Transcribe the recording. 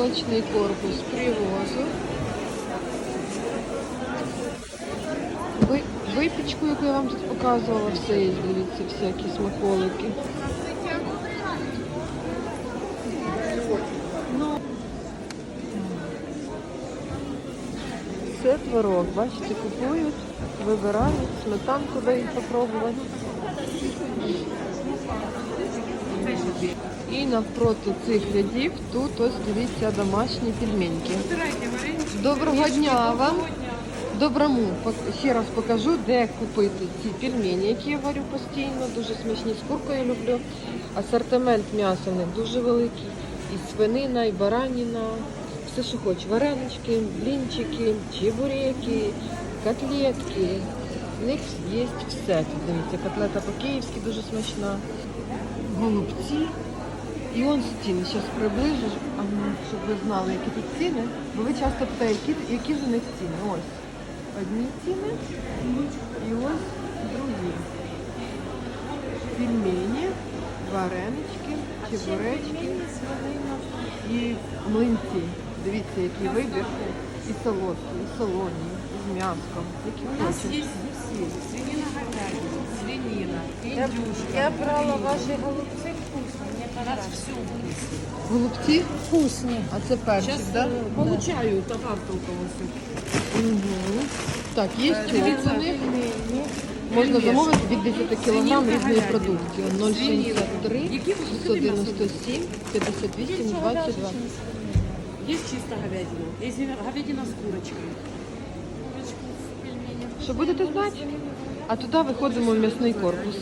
молочний корпус привозу. Випічку, яку я вам тут показувала, все є, дивіться, всякі смаколики. Ну, Це творог, бачите, купують, вибирають, сметанку дають попробувати. І навпроти цих рядів тут ось дивіться домашні пельменьки. Доброго дня вам. Доброму ще раз покажу, де купити ці пельмені, які я варю постійно, дуже смачні з куркою люблю. Асортимент м'яса в дуже великий. І свинина, і бараніна, все, що хоч. Варенички, блінчики, чебуреки, котлетки. В них є все. Дивіться, котлета по-київськи дуже смачна. Голубці. І он ціни. Зараз приближу, ну, щоб ви знали, які тут ціни. Бо ви часто питаєте, які, які ж у них ціни. Ось одні ціни і ось другі. Пельмені, варенички, чебуречки і млинці. Дивіться, який вибір. І солодкі, і солоні, і з м'яском. Які У нас хочете. есть все. Свинина, говядина, свинина, Я, индюшка. я брала гриль. ваши голубцы вкусные, мне У нас понравилось. все вкусно. Голубці, Вкусные. а це перчик, Сейчас так? э, получаю товар только у вас. Угу. Так, є Е, ціни. дивіться, Пельмени. Можна Пельмешки. замовити від 10 кг Свининка, різної говядина. продукції. 063 Які ви хочете 197 58 22. Есть чисто говядина. Есть говядина с курочкой. Що будете знати? А туди виходимо в м'ясний корпус.